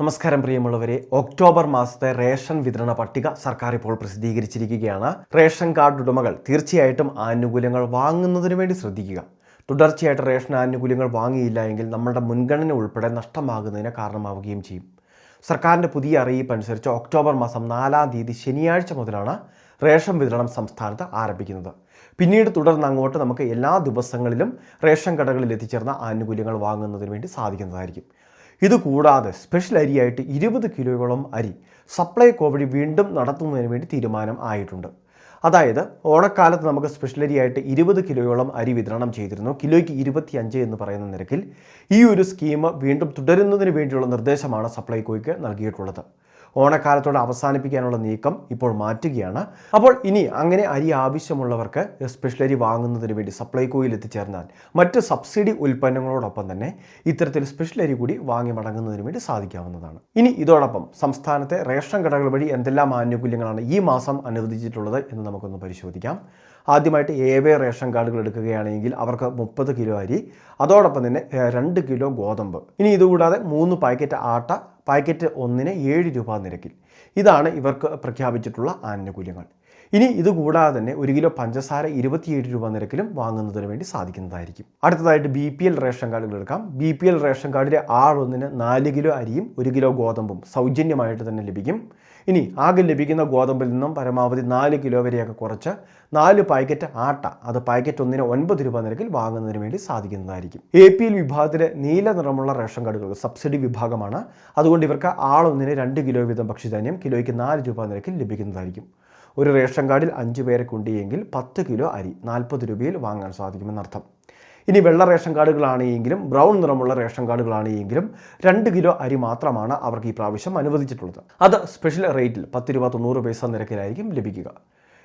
നമസ്കാരം പ്രിയമുള്ളവരെ. ഒക്ടോബർ മാസത്തെ റേഷൻ വിതരണ പട്ടിക സർക്കാർ ഇപ്പോൾ പ്രസിദ്ധീകരിച്ചിരിക്കുകയാണ്. റേഷൻ കാർഡ് ഉടമകൾ തീർച്ചയായിട്ടും ആനുകൂല്യങ്ങൾ വാങ്ങുന്നതിന് വേണ്ടി ശ്രദ്ധിക്കുക. തുടർച്ചയായിട്ട് റേഷൻ ആനുകൂല്യങ്ങൾ വാങ്ങിയില്ല എങ്കിൽ നമ്മളുടെ മുൻഗണന ഉൾപ്പെടെ നഷ്ടമാകുന്നതിന് കാരണമാവുകയും ചെയ്യും. സർക്കാരിന്റെ പുതിയ അറിയിപ്പ് അനുസരിച്ച് ഒക്ടോബർ മാസം നാലാം തീയതി ശനിയാഴ്ച മുതലാണ് റേഷൻ വിതരണം സംസ്ഥാനത്ത് ആരംഭിക്കുന്നത്. പിന്നീട് തുടർന്ന് അങ്ങോട്ട് നമുക്ക് എല്ലാ ദിവസങ്ങളിലും റേഷൻ കടകളിൽ എത്തിച്ചേർന്ന ആനുകൂല്യങ്ങൾ വാങ്ങുന്നതിന് വേണ്ടി സാധിക്കുന്നതായിരിക്കും. ഇതുകൂടാതെ സ്പെഷ്യൽ അരിയായിട്ട് ഇരുപത് കിലോയോളം അരി സപ്ലൈ വഴി വീണ്ടും നടത്തുന്നതിന് വേണ്ടി തീരുമാനം ആയിട്ടുണ്ട്. അതായത് ഓണക്കാലത്ത് നമുക്ക് സ്പെഷ്യൽ അരിയായിട്ട് ഇരുപത് കിലോയോളം അരി വിതരണം ചെയ്തിരുന്നു. കിലോയ്ക്ക് ഇരുപത്തിയഞ്ച് എന്ന് പറയുന്ന നിരക്കിൽ. ഈ ഒരു സ്കീം വീണ്ടും തുടരുന്നതിന് വേണ്ടിയുള്ള നിർദ്ദേശമാണ് സപ്ലൈകോയ്ക്ക് നൽകിയിട്ടുള്ളത്. ഓണക്കാലത്തോടെ അവസാനിപ്പിക്കാനുള്ള നീക്കം ഇപ്പോൾ മാറ്റുകയാണ്. അപ്പോൾ ഇനി അങ്ങനെ അരി ആവശ്യമുള്ളവർക്ക് സ്പെഷ്യലരി വാങ്ങുന്നതിന് വേണ്ടി സപ്ലൈകോയിൽ എത്തിച്ചേർന്നാൽ മറ്റ് സബ്സിഡി ഉൽപ്പന്നങ്ങളോടൊപ്പം തന്നെ ഇത്തരത്തിൽ സ്പെഷ്യലരി കൂടി വാങ്ങി മടങ്ങുന്നതിന് വേണ്ടി സാധിക്കാവുന്നതാണ്. ഇനി ഇതോടൊപ്പം സംസ്ഥാനത്തെ റേഷൻ കടകൾ വഴി എന്തെല്ലാം ആനുകൂല്യങ്ങളാണ് ഈ മാസം അനുവദിച്ചിട്ടുള്ളത് എന്ന് നമുക്കൊന്ന് പരിശോധിക്കാം. ആദ്യമായിട്ട് ഏവേ റേഷൻ കാർഡുകൾ എടുക്കുകയാണെങ്കിൽ അവർക്ക് മുപ്പത് കിലോ അരി അതോടൊപ്പം തന്നെ രണ്ട് കിലോ ഗോതമ്പ്. ഇനി ഇതുകൂടാതെ മൂന്ന് പാക്കറ്റ് ആട്ട പാക്കറ്റ് ഒന്നിന് ഏഴ് രൂപ നിരക്കിൽ. ഇതാണ് ഇവർക്ക് പ്രഖ്യാപിച്ചിട്ടുള്ള ആനുകൂല്യങ്ങൾ. ഇനി ഇതുകൂടാതെ തന്നെ ഒരു കിലോ പഞ്ചസാര ഇരുപത്തിയേഴ് രൂപ നിരക്കിലും വാങ്ങുന്നതിന് വേണ്ടി സാധിക്കുന്നതായിരിക്കും. അടുത്തതായിട്ട് ബി പി എൽ റേഷൻ കാർഡുകൾ എടുക്കാം. ബി പി എൽ റേഷൻ കാർഡിലെ ആറൊന്നിന് നാല് കിലോ അരിയും ഒരു കിലോ ഗോതമ്പും സൗജന്യമായിട്ട് തന്നെ ലഭിക്കും. ഇനി ആകെ ലഭിക്കുന്ന ഗോതമ്പിൽ നിന്നും പരമാവധി നാല് കിലോ വരെയൊക്കെ കുറച്ച് നാല് പാക്കറ്റ് ആട്ട അത് പാക്കറ്റ് ഒന്നിന് ഒൻപത് രൂപ നിരക്കിൽ വാങ്ങുന്നതിന് വേണ്ടി സാധിക്കുന്നതായിരിക്കും. എ പി എൽ വിഭാഗത്തിലെ നീല നിറമുള്ള റേഷൻ കാർഡുകൾ സബ്സിഡി വിഭാഗമാണ്. അതുകൊണ്ട് ഇവർക്ക് ആളൊന്നിന് രണ്ട് കിലോ വീതം ഭക്ഷ്യധാന്യം കിലോയ്ക്ക് നാല് രൂപ നിരക്കിൽ ലഭിക്കുന്നതായിരിക്കും. ഒരു റേഷൻ കാർഡിൽ അഞ്ച് പേരെ കൊണ്ടിയെങ്കിൽ പത്ത് കിലോ അരി നാൽപ്പത് രൂപയിൽ വാങ്ങാൻ സാധിക്കുമെന്നർത്ഥം. ഇനി വെള്ള റേഷൻ കാർഡുകളാണെങ്കിലും ബ്രൗൺ നിറമുള്ള റേഷൻ കാർഡുകളാണെങ്കിലും രണ്ട് കിലോ അരി മാത്രമാണ് അവർക്ക് ഈ പ്രാവശ്യം അനുവദിച്ചിട്ടുള്ളത്. അത് സ്പെഷ്യൽ റേറ്റിൽ പത്ത് രൂപ തൊണ്ണൂറ് പൈസ നിരക്കിലായിരിക്കും ലഭിക്കുക.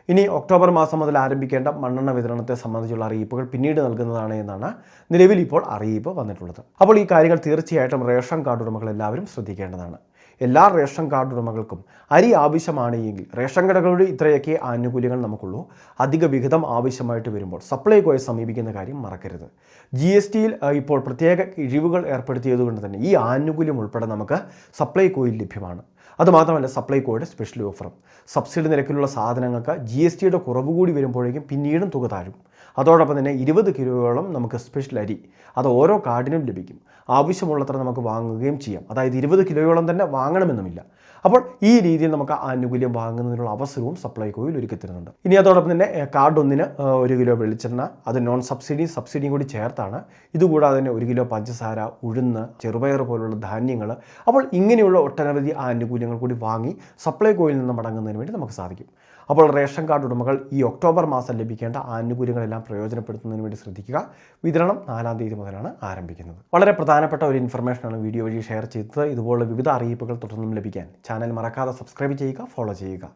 ഇനി ഒക്ടോബർ മാസം മുതൽ ആരംഭിക്കേണ്ട മണ്ണെണ്ണ വിതരണത്തെ സംബന്ധിച്ചുള്ള അറിയിപ്പുകൾ പിന്നീട് നൽകുന്നതാണ് എന്നാണ് നിലവിൽ ഇപ്പോൾ അറിയിപ്പ് വന്നിട്ടുള്ളത്. അപ്പോൾ ഈ കാര്യങ്ങൾ തീർച്ചയായിട്ടും റേഷൻ കാർഡ് ഉടമകൾ എല്ലാവരും ശ്രദ്ധിക്കേണ്ടതാണ്. എല്ലാ റേഷൻ കാർഡ് ഉടമകൾക്കും അരി ആവശ്യമാണ് എങ്കിൽ റേഷൻ കടകളുടെ ഇത്രയൊക്കെ ആനുകൂല്യങ്ങൾ നമുക്കുള്ളൂ. അധിക വിഹിതം ആവശ്യമായിട്ട് വരുമ്പോൾ സപ്ലൈകോയെ സമീപിക്കുന്ന കാര്യം മറക്കരുത്. ജി എസ് ടിയിൽ ഇപ്പോൾ പ്രത്യേക കിഴിവുകൾ ഏർപ്പെടുത്തിയതുകൊണ്ട് തന്നെ ഈ ആനുകൂല്യം ഉൾപ്പെടെ നമുക്ക് സപ്ലൈകോയിൽ ലഭ്യമാണ്. അതുമാത്രമല്ല സപ്ലൈകോയുടെ സ്പെഷ്യൽ ഓഫറും. സബ്സിഡി നിരക്കിലുള്ള സാധനങ്ങൾക്ക് ജി എസ് ടിയുടെ കുറവ് കൂടി വരുമ്പോഴേക്കും പിന്നീടും തുക താഴും. അതോടൊപ്പം തന്നെ ഇരുപത് കിലോയോളം നമുക്ക് സ്പെഷ്യൽ അരി അത് ഓരോ കാർഡിനും ലഭിക്കും. ആവശ്യമുള്ളത്ര നമുക്ക് വാങ്ങുകയും ചെയ്യാം. അതായത് ഇരുപത് കിലോയോളം തന്നെ വാങ്ങണമെന്നുമില്ല. അപ്പോൾ ഈ രീതിയിൽ നമുക്ക് ആനുകൂല്യം വാങ്ങുന്നതിനുള്ള അവസരവും സപ്ലൈകോയിൽ ഒരുക്കി തരുന്നുണ്ട് ഇനി അതോടൊപ്പം തന്നെ കാർഡ് ഒന്നിന് ഒരു കിലോ വെളിച്ചെണ്ണ അത് നോൺ സബ്സിഡി സബ്സിഡിയും കൂടി ചേർത്താണ്. ഇതുകൂടാതെ തന്നെ ഒരു കിലോ പഞ്ചസാര ഉഴുന്ന് ചെറുപയർ പോലുള്ള ധാന്യങ്ങൾ അപ്പോൾ ഇങ്ങനെയുള്ള ഒട്ടനവധി ആനുകൂല്യങ്ങൾ കൂടി വാങ്ങി സപ്ലൈകോയിൽ നിന്ന് മടങ്ങുന്നതിന് വേണ്ടി നമുക്ക് സാധിക്കും. അപ്പോൾ റേഷൻ കാർഡ് ഉടമകൾ ഈ ഒക്ടോബർ മാസം ലഭിക്കേണ്ട ആനുകൂല്യങ്ങളെല്ലാം പ്രയോജനപ്പെടുത്തുന്നതിന് വേണ്ടി ശ്രദ്ധിക്കുക. വിതരണം നാലാം തീയതി മുതലാണ് ആരംഭിക്കുന്നത്. വളരെ പ്രധാനപ്പെട്ട ഒരു ഇൻഫർമേഷനാണ് വീഡിയോ വഴി ഷെയർ ചെയ്തത്. ഇതുപോലുള്ള വിവിധ അറിയിപ്പുകൾ തുടർന്നും ലഭിക്കാൻ ചാനൽ മറക്കാതെ സബ്സ്ക്രൈബ് ചെയ്യുക ഫോളോ ചെയ്യുക.